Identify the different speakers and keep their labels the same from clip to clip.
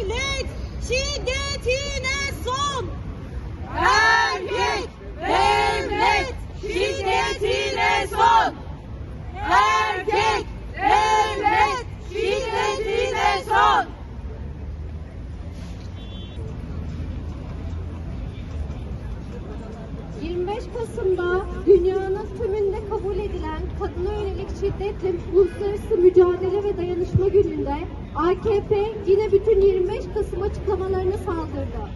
Speaker 1: devlet şiddetine son. Erkek devlet şiddetine son. Erkek devlet şiddetine son.
Speaker 2: Cık, 25 Kasım'da dünyanın tümünde kabul edilen kadına yönelik şiddetle uluslararası mücadele ve dayanışma gününde AKP yine bütün 25 Kasım açıklamalarına saldırdı.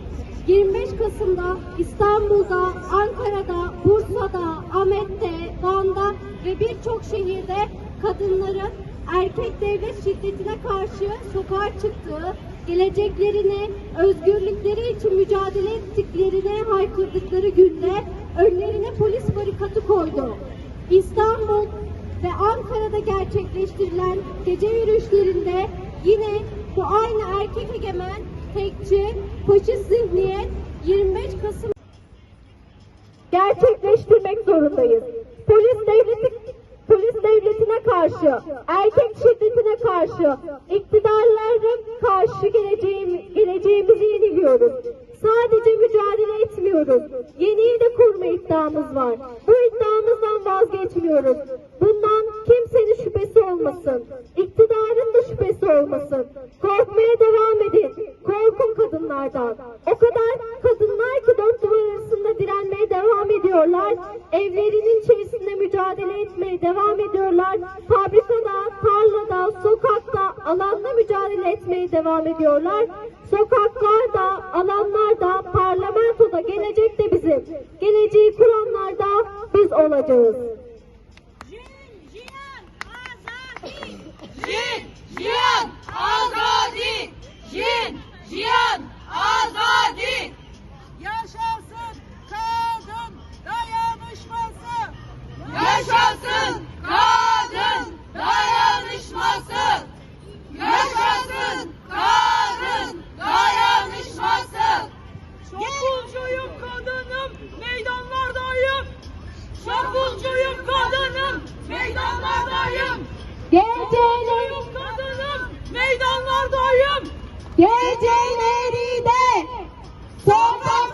Speaker 2: 25 Kasım'da İstanbul'da, Ankara'da, Bursa'da, Ahmet'te, Van'da ve birçok şehirde kadınların erkek devlet şiddetine karşı sokağa çıktığı, geleceklerini, özgürlükleri için mücadele ettiklerine haykırdıkları günde önlerine polis barikatı koydu. İstanbul ve Ankara'da gerçekleştirilen gece yürüyüşlerinde yine bu aynı erkek egemen, tekçi, faşist zihniyet 25 Kasım gerçekleştirmek zorundayız. Polis devleti polis devletine karşı, erkek şiddetine karşı, iktidarlara karşı geleceğim, geleceğimizi yeniliyoruz. Sadece mücadele etmiyoruz. Yeniyi de kurma iddiamız var. Bu iddiamızdan vazgeçmiyoruz. Bundan kimsenin şüphesi olmasın. İktidarın da şüphesi olmasın. Korkmaya devam edin. Korkun kadınlardan. O kadar kadınlar ki dört duvar arasında direnmeye devam ediyorlar. Evlerinin içerisinde mücadele etmeye devam ediyorlar. Fabrikada, tarlada, sokakta, alanda mücadele etmeye devam ediyorlar. Sokaklarda, biz olacağız.
Speaker 1: Jin, Jiyan, Azadi. Jin, Jiyan, Azadi. Yaşasın kadın dayanışması. Yaşasın kadın dayanışması. Yaşasın kadın dayanışması. Çapulcuyum kadınım, meydanlardayım. Çapulcuyum kadınım, meydanlardayım.
Speaker 2: Geceleri,
Speaker 1: kadınım, meydanlardayım.
Speaker 2: geceleri de sokakları